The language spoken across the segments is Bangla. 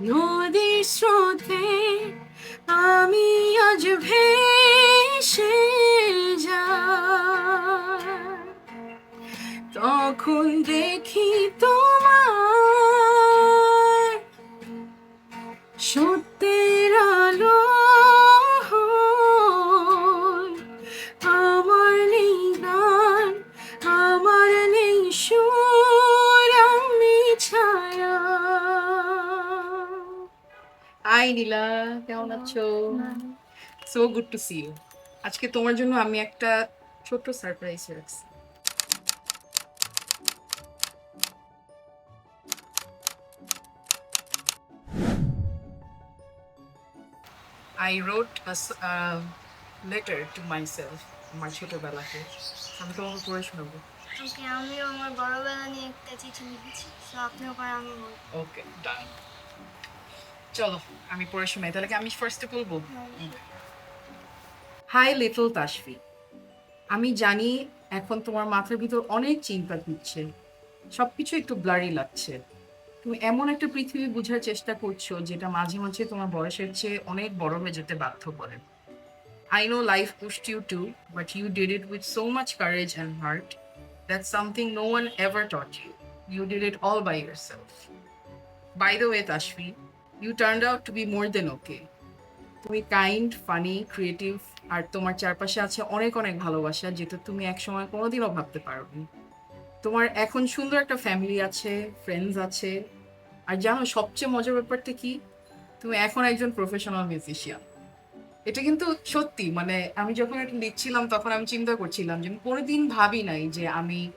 নদীর স্রোতে আমি আজ ভেসে যা তখন দেখি তোমার সত্যের হাই নীলা কেমন আছো? So good to see you আজকে তোমার জন্য আমি একটা ছোট্ট সারপ্রাইজ রাখছি। I wrote a s- uh, letter to myself আমার ছোটবেলাতে। আমি তোমাকে পড়ে শোনাবো। ওকে আমিও আমার বড়বেলা নিয়ে একটা চিঠি লিখেছি আপনিও পরে আমি ওকে ডান চলো, আমি পড়ে শুনাই তাহলে আমি ফার্স্টে বলব হাই লিটল তাশফি আমি জানি এখন তোমার মাথার ভিতর অনেক চিন্তা দিচ্ছে। সবকিছু একটু ব্লারি লাগছে। তুমি এমন একটা পৃথিবী বুঝার চেষ্টা করছ, যেটা মাঝে মাঝে তোমার বয়সের চেয়ে অনেক বড় হয়ে যেতে বাধ্য করে। I know life pushed you too but you did it with so much courage and heart that something no one ever taught you you did it all by yourself by the way Tashfi you turn out to be more than okay. তুমি কাইন্ড ফানি ক্রিয়েটিভ আর তোমার চারপাশে আছে অনেক অনেক ভালোবাসা, যেটা তুমি একসময় কোনোদিনও ভাবতে পারোনি। তোমার এখন সুন্দর একটা ফ্যামিলি আছে ফ্রেন্ডস আছে। আর জানো, সবচেয়ে মজার ব্যাপারটা কি? তুমি এখন একজন প্রফেশনাল মিউজিশিয়ান এটা কিন্তু সত্যি মানে আমি যখন এটা লিখছিলাম, তখন আমি চিন্তা করছিলাম যে আমি কোনোদিন ভাবি নাই যে আমি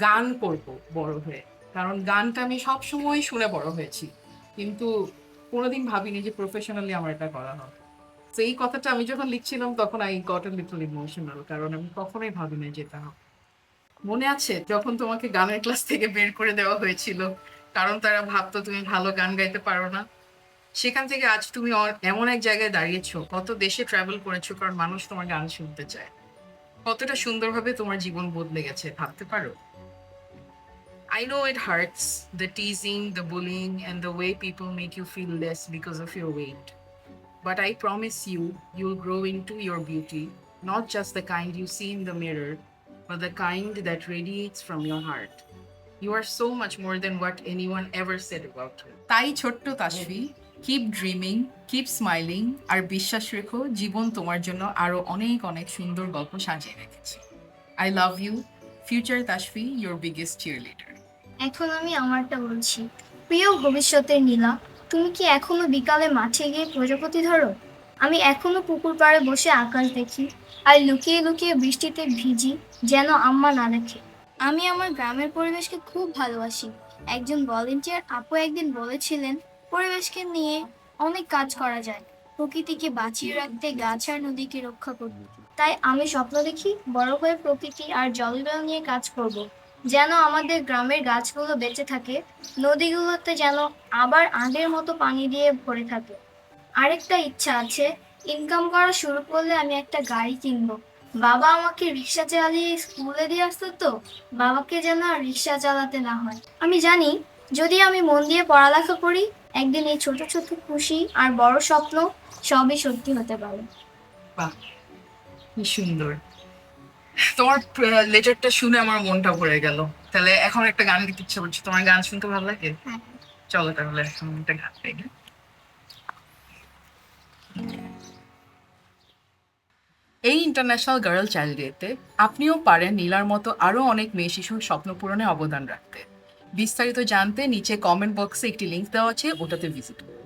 গান করব বড় হয়ে। কারণ গানটা আমি সবসময় শুনে বড় হয়েছি। কিন্তু কোনোদিন ভাবিনি যে প্রফেশনালি আমার এটা করা হবে। তো এই কথাটা আমি যখন লিখছিলাম, তখন I got a little emotional কারণ আমি কখনোই ভাবিনি যে এটা হবে। মনে আছে, যখন তোমাকে গানের ক্লাস থেকে বের করে দেওয়া হয়েছিল, কারণ তারা ভাবতো, তুমি ভালো গান গাইতে পারো না। সেখান থেকে আজ তুমি এমন এক জায়গায় দাঁড়িয়েছো, কত দেশে ট্রাভেল করেছ, কারণ মানুষ তোমার গান শুনতে চায়। কতটা সুন্দরভাবে তোমার জীবন বদলে গেছে, ভাবতে পারো? I know it hurts the teasing, the bullying, and the way people make you feel less because of your weight. But I promise you, you'll grow into your beauty, not just the kind you see in the mirror, but the kind that radiates from your heart. You are so much more than what anyone ever said about you. তাই ছোট্ট Tashfi keep dreaming keep smiling আর বিশ্বাস রেখো জীবন তোমার জন্য আরো অনেক অনেক সুন্দর গল্প সাজিয়ে রেখেছে I love you future Tashfi your biggest cheerleader এখন আমি আমারটা বলছি। প্রিয় ভবিষ্যতের নীলা, তুমি কি এখনও বিকালে মাঠে গিয়ে প্রজাপতি ধরো? আমি এখনও পুকুর পাড়ে বসে আকাশ দেখি, আর লুকিয়ে লুকিয়ে বৃষ্টিতে ভিজি, যেন আম্মা না দেখে। আমি আমার গ্রামের পরিবেশকে খুব ভালোবাসি। একজন ভলেন্টিয়ার আপু একদিন বলেছিলেন, পরিবেশকে নিয়ে অনেক কাজ করা যায়। প্রকৃতিকে বাঁচিয়ে রাখতে গাছ আর নদীকে রক্ষা করতে। তাই আমি স্বপ্ন দেখি, বড় হয়ে প্রকৃতি আর জলবায়ু নিয়ে কাজ করব। যেন আমাদের গ্রামের গাছগুলো বেঁচে থাকে, নদীগুলোতে যেন আবার আগের মতো পানি দিয়ে ভরে থাকে। আরেকটা ইচ্ছা আছে ইনকাম করা শুরু করলে আমি একটা গাড়ি কিনবো। বাবা আমাকে রিক্সা চালিয়ে স্কুলে দিয়ে আসতো তো, বাবাকে যেন রিক্সা চালাতে না হয়। আমি জানি, যদি আমি মন দিয়ে পড়ালেখা করি, একদিন এই ছোট ছোট খুশি আর বড় স্বপ্ন সবই সত্যি হতে পারে। বাহ, কি সুন্দর। তোমার লেটারটা শুনে আমার মনটা ভরে গেল। তাহলে এখন একটা গান দিতে ইচ্ছা করছে। তোমার গান শুনতে ভালো লাগে? হ্যাঁ। চলো তাহলে এখন একটা গান গাই? এই ইন্টারন্যাশনাল গার্ল চাইল্ড ডেতে আপনিও পারেন নীলার মতো আরও অনেক মেয়ে শিশুর স্বপ্ন পূরণে অবদান রাখতে। বিস্তারিত জানতে নিচে কমেন্ট বক্সে একটি লিঙ্ক দেওয়া আছে ওটাতে ভিজিট করুন।